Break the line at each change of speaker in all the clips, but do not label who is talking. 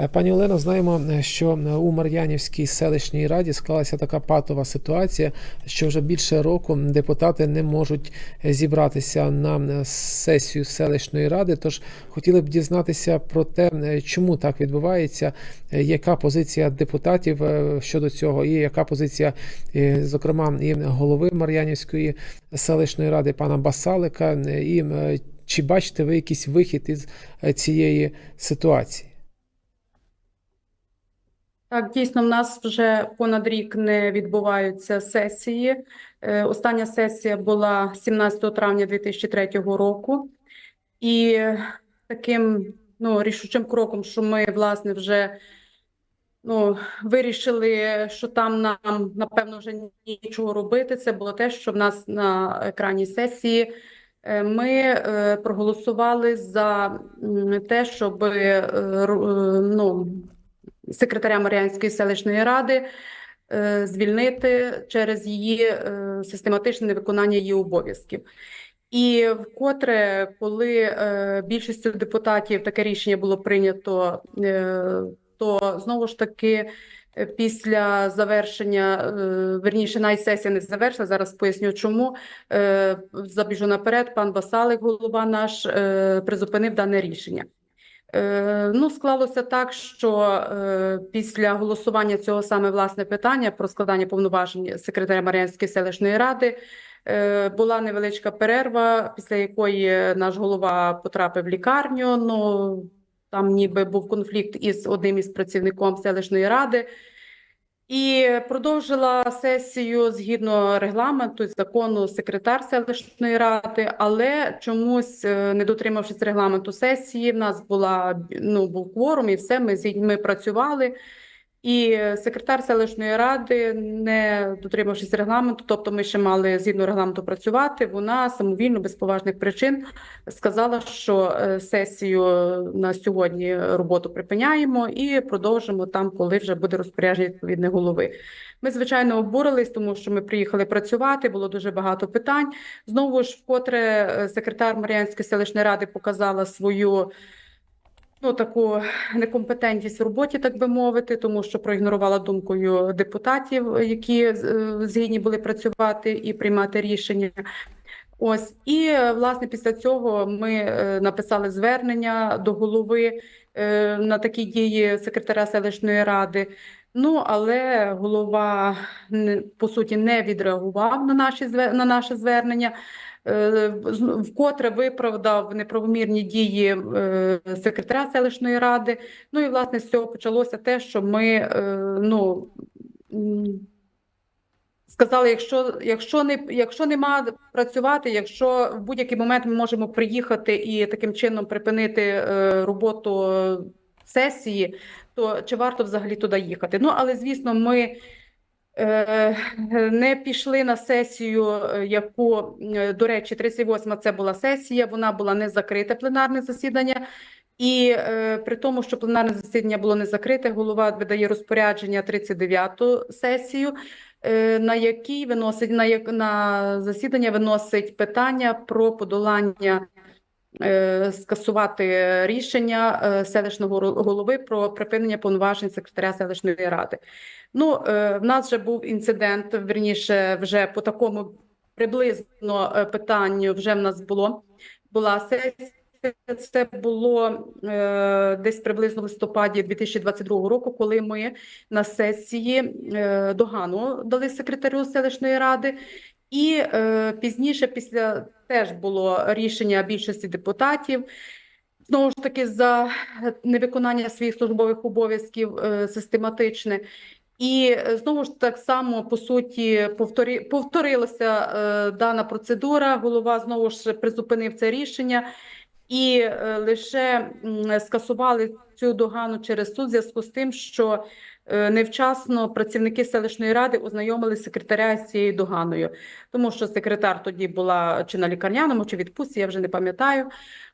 Е, Пані Олено, знаємо, е, що у Мар'янівській селищній раді склалася така патова ситуація, що вже більше року депутати не можуть е, зібратися на е, сесію селищної ради. Тож хотіли б дізнатися про те, е, чому так відбувається, е, яка позиція депутатів е, щодо цього, і яка позиція, е, зокрема, і голови Мар'янівської селищної ради пана Басалика, е, і е, чи бачите ви якийсь вихід із е, цієї ситуації?
Так, дійсно, в нас вже понад рік не відбуваються сесії. Е, Остання сесія була 17 травня 2003 року. І таким ну, рішучим кроком, що ми, власне, вже ну, вирішили, що там нам, напевно, вже нічого робити, це було те, що в нас на екрані сесії е, ми е, проголосували за те, щоб ну, секретаря Мар'янської селищної ради е, звільнити через її е, систематичне невиконання її обов'язків. І вкотре, коли е, більшістю депутатів таке рішення було прийнято, то знову ж таки після завершення, верніше, навіть сесія не завершила, зараз поясню чому. Забіжу наперед, пан Басалик, голова наш, призупинив дане рішення. Е, Ну, склалося так, що е, після голосування цього саме власне питання про складання повноважень секретаря Мар'янської селищної ради е, була невеличка перерва, після якої наш голова потрапив в лікарню. Ну там ніби був конфлікт із одним із працівником селищної ради. І продовжила сесію згідно регламенту закону секретар селищної ради, але чомусь, е, не дотримавшись регламенту сесії, в нас була ну був кворум, і все. Ми з ми працювали. І секретар селищної ради, не дотримавшись регламенту, тобто ми ще мали згідно регламенту працювати. Вона самовільно без поважних причин сказала, що е, сесію на сьогодні роботу припиняємо і продовжимо там, коли вже буде розпорядження відповідної голови. Ми звичайно обурились, тому що ми приїхали працювати. Було дуже багато питань. Знову ж, вкотре е, секретар Мар'янської селищної ради показала свою. Ну, таку некомпетентність в роботі, так би мовити, тому що проігнорувала думкою депутатів, які е, згідні були працювати і приймати рішення. Ось і е, власне після цього ми е, написали звернення до голови на такі дії секретаря селищної ради. Ну але голова по суті не відреагував на наші на наше звернення. Е, Вкотре виправдав неправомірні дії е, секретаря селищної ради. Ну і власне з цього почалося те, що ми е, ну. Сказали, якщо, якщо не якщо нема працювати, якщо в будь-який момент ми можемо приїхати і таким чином припинити роботу сесії, то чи варто взагалі туди їхати? Ну але звісно, ми не пішли на сесію, е, яку е, до речі, 38 це була сесія. Вона була не закрите пленарне засідання. І е, при тому, що пленарне засідання було не закрите, голова видає розпорядження 39-ту сесію, е, на якій виносить на, як, на засідання виносить питання про подолання е, скасувати рішення е, селищного голови про припинення повноважень секретаря селищної ради. Ну, е, в нас вже був інцидент, верніше, вже по такому приблизно е, питанню вже в нас було була сесія. Це було е, десь приблизно в листопаді 2022 року, коли ми на сесії е, догану дали секретарю селищної ради. І е, пізніше, після теж було рішення більшості депутатів. Знову ж таки, за невиконання своїх службових обов'язків е, систематичне. І е, знову ж так само по суті повторі, повторилася е, дана процедура. Голова знову ж призупинив це рішення і е, лише м, скасували цю догану через суд в зв'язку з тим, що е, невчасно працівники селищної ради ознайомили секретаря з цією доганою, тому що секретар тоді була чи на лікарняному, чи відпустці, я вже не пам'ятаю.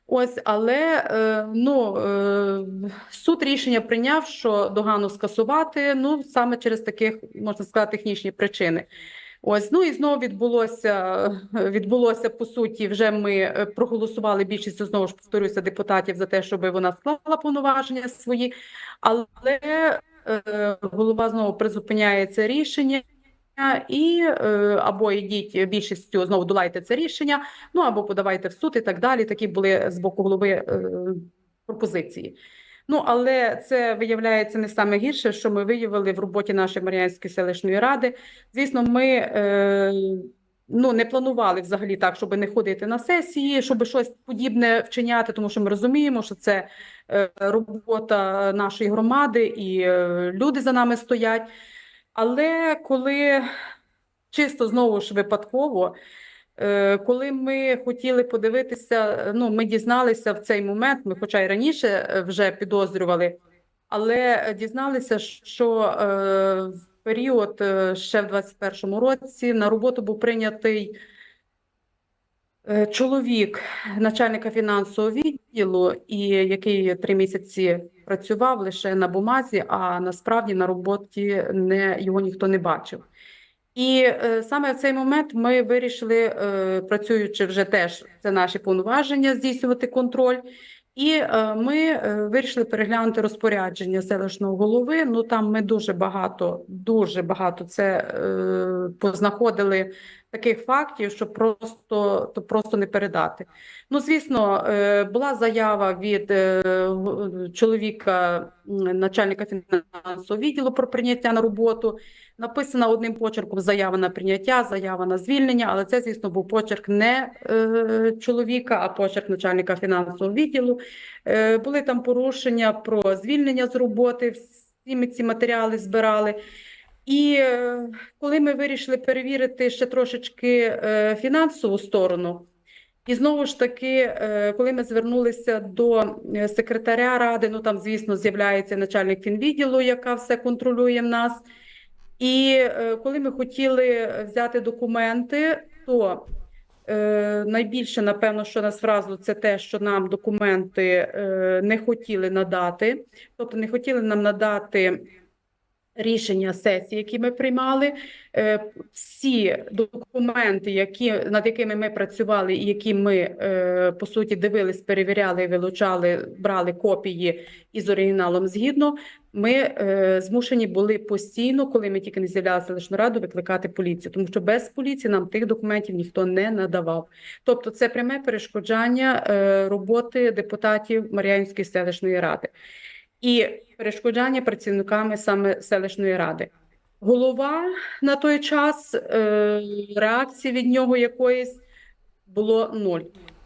Ось, але е, ну, е, суд рішення прийняв, що догану скасувати, ну саме через таких, можна сказати, технічні причини. Ось, ну і знову відбулося, відбулося по суті. Вже ми е, проголосували більшістю знову ж повторюся депутатів за те, щоб вона склала повноваження свої, але е, голова знову призупиняє це рішення. І е, або йдіть більшістю знову долайте це рішення, ну або подавайте в суд і так далі. Такі були з боку голови е, пропозиції. Ну, але це виявляється не саме гірше, що ми виявили в роботі нашої Мар'янської селищної ради. Звісно, ми е, ну, не планували взагалі так, щоб не ходити на сесії, щоб щось подібне вчиняти, тому що ми розуміємо, що це е, робота нашої громади і е, люди за нами стоять. Але коли чисто знову ж випадково, е, коли ми хотіли подивитися, ну ми дізналися в цей момент, ми, хоча й раніше вже підозрювали, але дізналися, що період е, ще в 21-му році на роботу був прийнятий е, чоловік начальника фінансового відділу, і який три місяці працював лише на бумазі, а насправді на роботі не його ніхто не бачив. І е, саме в цей момент ми вирішили, працюючи вже теж це наші повноваження, здійснювати контроль. І е, ми е, вирішили переглянути розпорядження селищного голови. Ну там ми дуже багато, дуже багато це е, познаходили таких фактів, що просто то просто не передати. Ну, звісно, е, була заява від е, чоловіка, начальника фінансового відділу про прийняття на роботу. Написана одним почерком заява на прийняття, заява на звільнення, але це, звісно, був почерк не е, чоловіка, а почерк начальника фінансового відділу. Були там порушення про звільнення з роботи, всі ми ці матеріали збирали. І е, коли ми вирішили перевірити ще трошечки е, фінансову сторону, і знову ж таки, е, коли ми звернулися до секретаря ради, ну там, звісно, з'являється начальник фінвідділу, яка все контролює в нас. І коли ми хотіли взяти документи, то е, найбільше, напевно, що нас вразило, це те, що нам документи е, не хотіли надати, тобто не хотіли нам надати рішення сесії, які ми приймали. Е, Всі документи, які, над якими ми працювали, і які ми е, по суті дивились, перевіряли, вилучали, брали копії із оригіналом згідно. Ми е, змушені були постійно, коли ми тільки не з'являлися лише раду, викликати поліцію, тому що без поліції нам тих документів ніхто не надавав. Тобто, це пряме перешкоджання роботи депутатів Мар'янської селищної ради і перешкоджання працівниками саме селищної ради. Голова на той час е, реакції від нього якоїсь було нуль.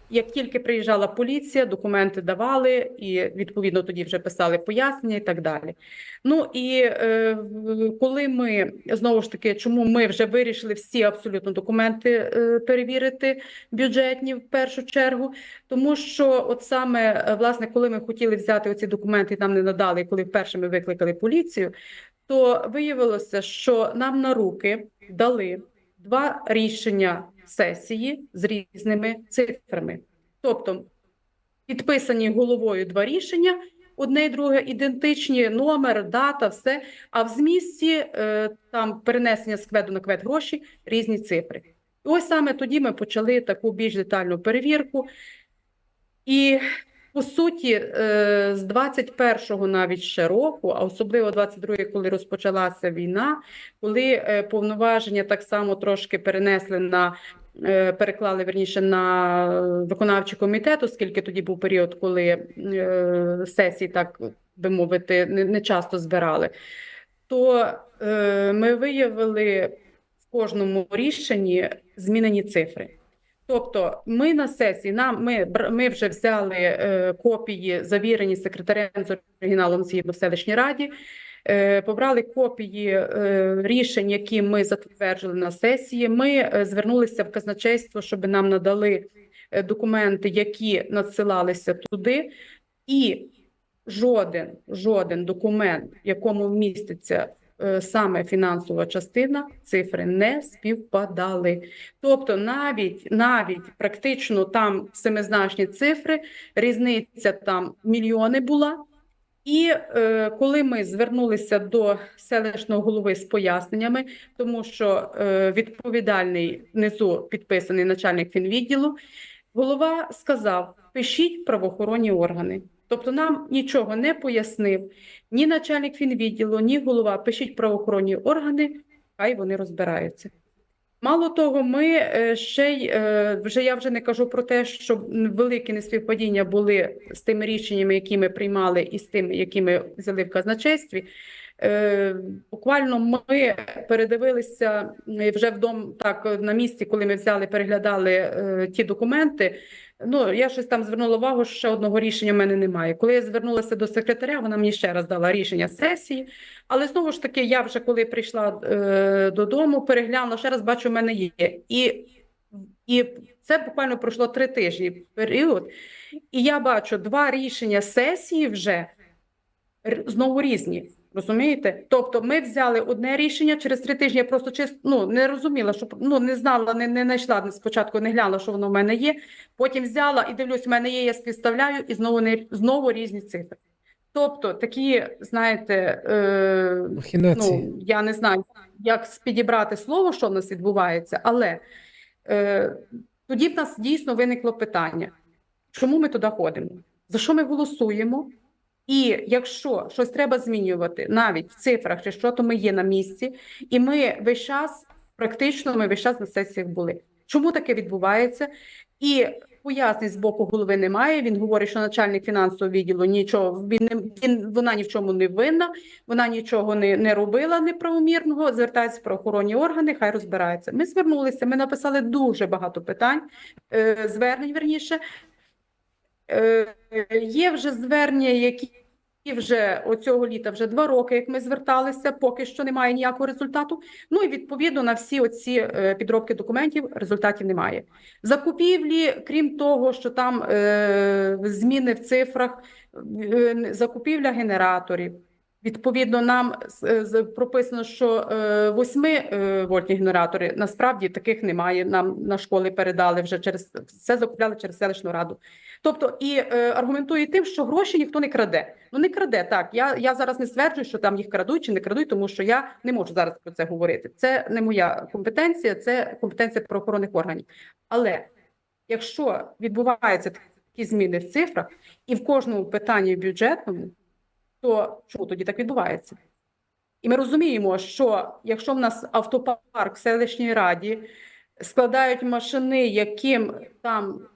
Як тільки приїжджала поліція, документи давали, і відповідно тоді вже писали пояснення і так далі. Ну і е, коли ми знову ж таки, чому ми вже вирішили всі абсолютно документи е, перевірити бюджетні в першу чергу, тому що от саме е, власне, коли ми хотіли взяти оці документи, нам не надали, коли вперше ми викликали поліцію, то виявилося, що нам на руки дали два рішення сесії з різними цифрами. Тобто підписані головою два рішення, одне і друге ідентичні, номер, дата, все. А в змісті е, там перенесення з кведу на квед гроші різні цифри. І ось саме тоді ми почали таку більш детальну перевірку. І по суті, е, з 21-го навіть ще року, а особливо 22-й, коли розпочалася війна, коли е, повноваження так само трошки перенесли на е, переклали верніше на виконавчий комітет, оскільки тоді був період, коли сесії, так би мовити, не, часто збирали, то ми виявили в кожному рішенні змінені цифри. Тобто, ми на сесії нам ми, ми вже взяли е, копії, завірені секретарем з оригіналом згідно в селищній раді. Е, побрали копії е, рішень, які ми затверджили на сесії. Ми е, звернулися в казначейство, щоб нам надали е, документи, які надсилалися туди, і жоден, жоден документ, в якому міститься саме фінансова частина, цифри не співпадали. Тобто, навіть навіть практично там семизначні цифри, різниця там мільйони була. І е, коли ми звернулися до селищного голови з поясненнями, тому що е, відповідальний внизу підписаний начальник фінвідділу, голова сказав: пишіть правоохоронні органи. Тобто нам нічого не пояснив ні начальник фінвідділу, ні голова. Пишіть правоохоронні органи, хай вони розбираються. Мало того, ми е, ще й е, вже я вже не кажу про те, що великі неспівпадіння були з тими рішеннями, які ми приймали, і з тими, які ми взяли в казначействі. Е, Буквально ми передивилися вже вдома так на місці, коли ми взяли, переглядали ті документи. Ну, я щось там звернула увагу, що ще одного рішення в мене немає. Коли я звернулася до секретаря, вона мені ще раз дала рішення сесії. Але знову ж таки, я вже коли прийшла е, додому, переглянула, ще раз бачу, в мене є. І, і це буквально пройшло три тижні період. І я бачу два рішення сесії вже знову різні. Розумієте? Тобто ми взяли одне рішення через три тижні. Я просто чисто ну, не розуміла, що ну не знала, не, не знайшла спочатку, не глянула, що воно в мене є. Потім взяла і дивлюсь, в мене є, я співставляю, і знову не знову різні цифри. Тобто такі, знаєте, е, ну я не знаю, як підібрати слово, що в нас відбувається, але е, тоді в нас дійсно виникло питання, чому ми туди ходимо? За що ми голосуємо? І якщо щось треба змінювати навіть в цифрах чи що, то ми є на місці, і ми весь час, практично, ми весь час на сесіях були. Чому таке відбувається? І пояснень з боку голови немає. Він говорить, що начальник фінансового відділу нічого він не він вона ні в чому не винна, вона нічого не, не робила неправомірного. Звертається про охоронні органи, хай розбираються. Ми звернулися, ми написали дуже багато питань, е, звернень верніше. Е, Є вже звернення, які вже оцього літа вже два роки, як ми зверталися, поки що немає ніякого результату. Ну і відповідно на всі оці е, підробки документів результатів немає. Закупівлі, крім того, що там е, зміни в цифрах, закупівля генераторів. Відповідно, нам з- прописано, що 8 вольтні генератори насправді таких немає. Нам на школи передали вже через це закупляли через селищну раду. Тобто і е, аргументує тим, що гроші ніхто не краде. Ну не краде так. Я, я зараз не стверджую, що там їх крадуть чи не крадуть, тому що я не можу зараз про це говорити. Це не моя компетенція, це компетенція правоохоронних органів. Але якщо відбуваються такі зміни в цифрах і в кожному питанні бюджетному, то чому тоді так відбувається? І ми розуміємо, що якщо в нас автопарк в селищній раді складають машини, яким там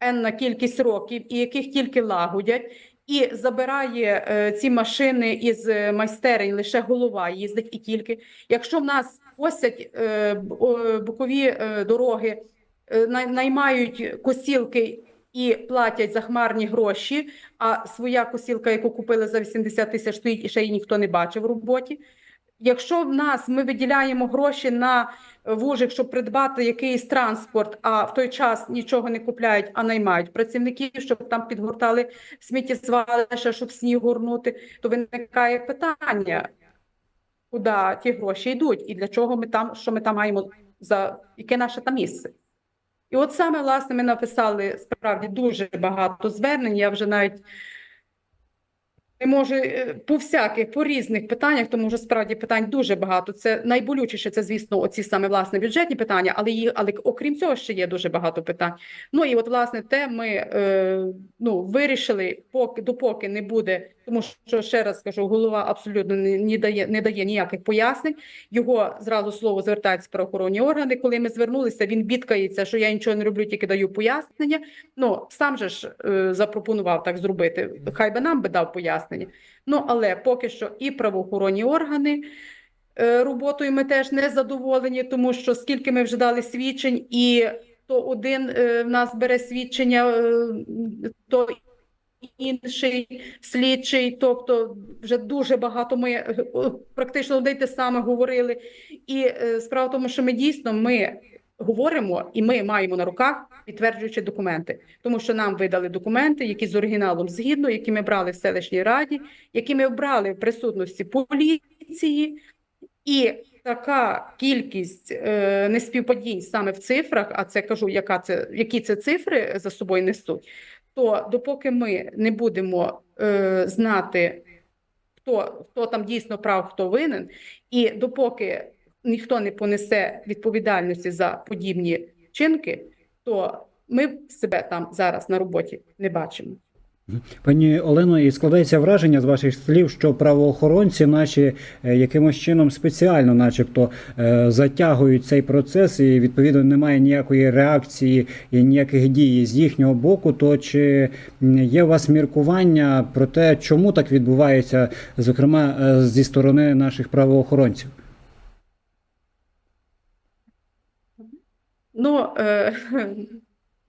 енна кількість років, і яких тільки лагодять, і забирає е, ці машини із е, майстерень лише голова їздить і тільки. Якщо в нас косять е, бокові е, дороги, е, наймають косілки і платять захмарні гроші, а своя косілка, яку купили за 80 тисяч, стоїть і ще її ніхто не бачив в роботі. Якщо в нас ми виділяємо гроші на вужик, щоб придбати якийсь транспорт, а в той час нічого не купляють, а наймають працівників, щоб там підгортали сміттєзвалища, щоб сніг горнути, то виникає питання, куди ті гроші йдуть, і для чого ми там, що ми там маємо за яке наше там місце. І от саме власне ми написали справді дуже багато звернень. Я вже навіть не можу е, по всяких, по різних питаннях, тому що справді питань дуже багато. Це найболючіше, це, звісно, оці саме власне бюджетні питання, але їх, але окрім цього, ще є дуже багато питань. Ну і от, власне, те ми е, ну, вирішили, поки допоки не буде, тому що ще раз скажу, голова абсолютно не, дає не дає ніяких пояснень. Його зразу слово звертаються правоохоронні органи. Коли ми звернулися, він бідкається, що я нічого не роблю, тільки даю пояснення. Ну сам же ж е, запропонував так зробити. Хай би нам би дав пояснення. Ну але поки що і правоохоронні органи. е, Роботою ми теж не задоволені, тому що скільки ми вже дали свідчень, і то один е, в нас бере свідчення, е, то інший слідчий, тобто вже дуже багато ми е, практично одне те саме говорили. І е, справа в тому, що ми дійсно ми говоримо і ми маємо на руках підтверджуючі документи, тому що нам видали документи, які з оригіналом згідно, які ми брали в селищній раді, які ми брали в присутності поліції, і така кількість е, неспівпадінь саме в цифрах, а це кажу, яка це які це цифри за собою несуть. То допоки ми не будемо е, знати, хто, хто там дійсно прав, хто винен, і допоки ніхто не понесе відповідальності за подібні вчинки, то ми себе там зараз на роботі не бачимо.
Пані Олено, і складається враження з ваших слів, що правоохоронці наші е, якимось чином спеціально, начебто, е, затягують цей процес, і відповідно немає ніякої реакції і ніяких дій з їхнього боку. То чи є у вас міркування про те, чому так відбувається, зокрема е, зі сторони наших правоохоронців?
Ну,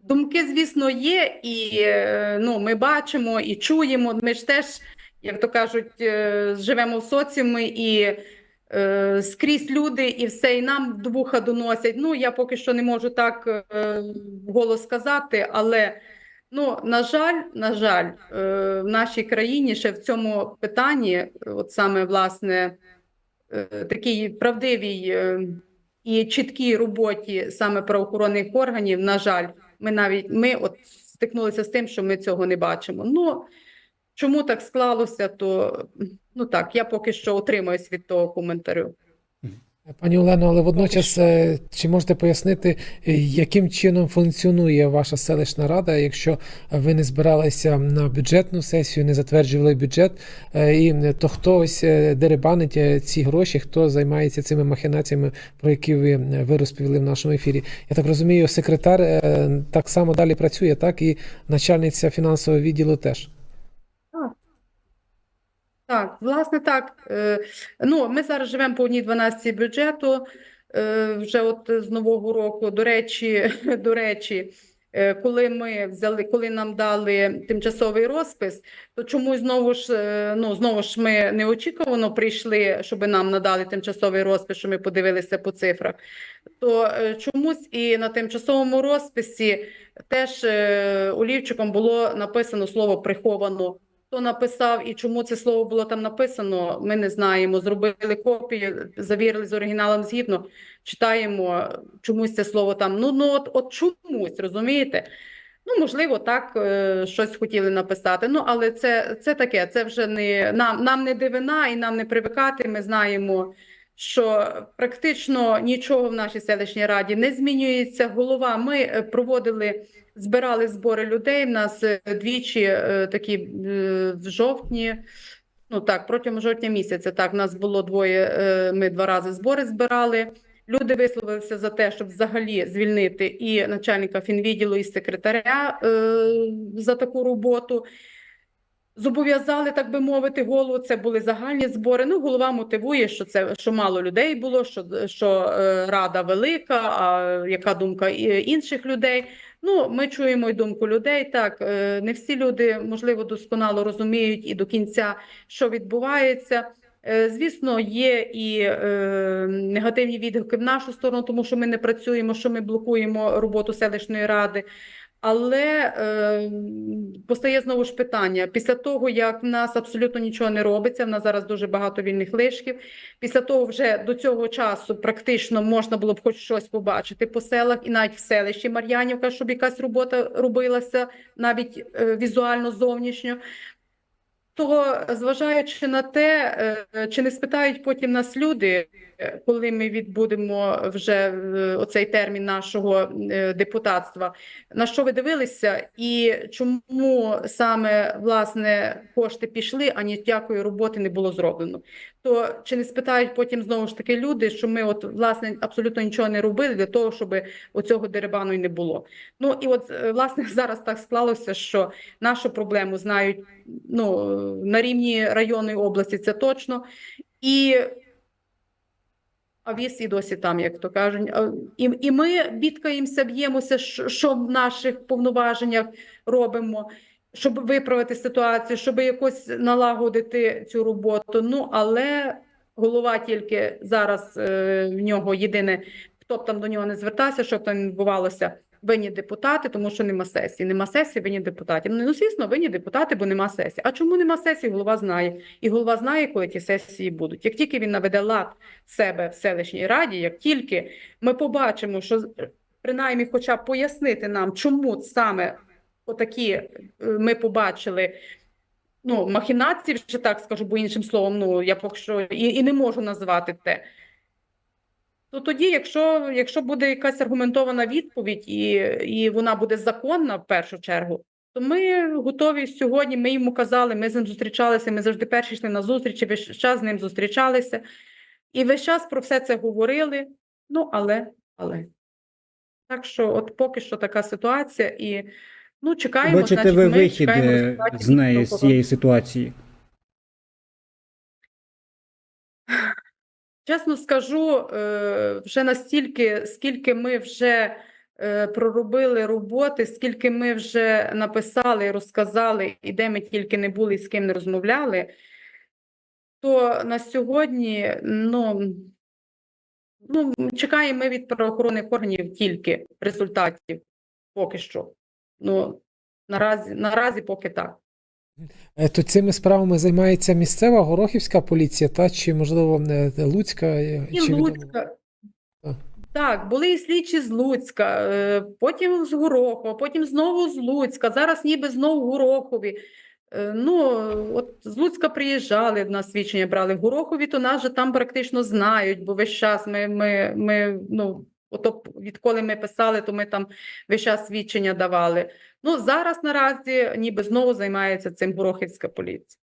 думки, звісно, є, і е, ну, ми бачимо і чуємо. Ми ж теж, як то кажуть, е, живемо в соціумі і е, скрізь люди, і все, і нам до вуха доносять. Ну, я поки що не можу так е, вголос сказати, але ну, на жаль, на жаль, е, в нашій країні ще в цьому питанні, от саме власне, е, такій правдивій. е, і чіткій роботі саме правоохоронних органів, на жаль, ми навіть ми от стикнулися з тим, що ми цього не бачимо. Ну чому так склалося, то ну так, я поки що утримуюсь від того коментарю.
Пані Олено, але водночас, е, чи можете пояснити, е, яким чином функціонує ваша селищна рада, якщо ви не збиралися на бюджетну сесію, не затверджували бюджет, е, і то хтось деребанить ці гроші, хто займається цими махінаціями, про які ви, ви розповіли в нашому ефірі? Я так розумію, секретар так само далі працює, так і начальниця фінансового відділу теж.
Так, власне, так. Е, Ну, ми зараз живемо по одній 12 бюджету. е, Вже от з нового року. До речі, до речі, е, коли ми взяли, коли нам дали тимчасовий розпис, то чомусь знову ж, ну, знову ж ми неочікувано прийшли, щоб нам надали тимчасовий розпис, що ми подивилися по цифрах. То чомусь і на тимчасовому розписі теж олівчиком було написано слово приховано. Хто написав і чому це слово було там написано, ми не знаємо. Зробили копію, завірили з оригіналом згідно, читаємо чомусь це слово там. Ну, ну от, от чомусь, розумієте? Ну, можливо, так е, щось хотіли написати. Ну, але це, це таке, це вже не нам, нам не дивина і нам не привикати. Ми знаємо, що практично нічого в нашій селищній раді не змінюється. Голова, ми е, проводили збирали збори людей. В нас е, двічі е, такі в жовтні. Ну так, протягом жовтня місяця. Так, в нас було двоє. Ми два рази збори збирали. Люди висловилися за те, щоб взагалі звільнити і начальника фінвідділу, і секретаря за таку роботу. Зобов'язали, так би мовити, голову. Це були загальні збори. Ну, голова мотивує, що це що мало людей було, що, що е, рада велика. А яка думка інших людей? Ну, ми чуємо й думку людей. Так, е, не всі люди можливо досконало розуміють і до кінця, що відбувається. Е, Звісно, є і е, негативні відгуки в нашу сторону, тому що ми не працюємо, що ми блокуємо роботу селищної ради. Але е, постає знову ж питання: після того, як в нас абсолютно нічого не робиться, в нас зараз дуже багато вільних лишків. Після того, вже до цього часу практично можна було б хоч щось побачити по селах, і навіть в селищі Мар'янівка, щоб якась робота робилася навіть е, візуально зовнішньо. То, зважаючи на те, е, чи не спитають потім нас люди, е, коли ми відбудемо вже е, оцей термін нашого депутатства, на що ви дивилися, і чому саме власне кошти пішли, а ніякої роботи не було зроблено? То чи не спитають потім знову ж таки люди, що ми от власне абсолютно нічого не робили для того, щоб оцього дерибану й не було? Ну і от е, власне зараз так склалося, що нашу проблему знають ну, на рівні районної області, це точно. І а віз і досі там, як то кажуть. І, і ми бідкаємося, б'ємося, що в наших повноваженнях робимо, щоб виправити ситуацію, щоб якось налагодити цю роботу. Ну, але голова тільки зараз е, в нього єдине, хто б там до нього не звертався, щоб там не відбувалося. Винні депутати, тому що нема сесії. Нема сесії, винні депутати. Ну, ну, звісно, винні депутати, бо нема сесії. А чому нема сесії? Голова знає. І голова знає, коли ті сесії будуть. Як тільки він наведе лад себе в селищній раді, як тільки ми побачимо, що принаймні хоча б пояснити нам, чому саме отакі е, ми побачили ну, махінації, вже так скажу, бо іншим словом, ну я поки що і, і не можу назвати те. То тоді, якщо, якщо буде якась аргументована відповідь, і, і вона буде законна в першу чергу, то ми готові сьогодні. Ми йому казали, ми з ним зустрічалися, ми завжди перші йшли на зустрічі, весь час з ним зустрічалися. І весь час про все це говорили. Ну, але, але. Так що, от поки що така ситуація, і ну, чекаємо.
Бачите
значить,
ви
ми
вихід
чекаємо
е, з неї, з цієї ситуації?
Чесно скажу, е, вже настільки, скільки ми вже е, проробили роботи, скільки ми вже написали, розказали, і де ми тільки не були, і з ким не розмовляли, то на сьогодні, ну, ну, чекаємо ми від правоохоронних органів тільки результатів поки що. Ну, наразі, наразі поки так.
Е, То цими справами займається місцева Горохівська поліція, та чи можливо е, Луцька? е,
І
чи?
Луцька.
Так.
Так, були і слідчі з Луцька, е, потім з Горохова, потім знову з Луцька, зараз ніби знову Горохові. Ну, от з Луцька приїжджали, в нас свідчення брали. В Горохові, то нас же там практично знають, бо весь час ми, ми, ми ну, ото відколи ми писали, то ми там весь час свідчення давали. Ну, зараз наразі ніби знову займається цим Горохівська поліція.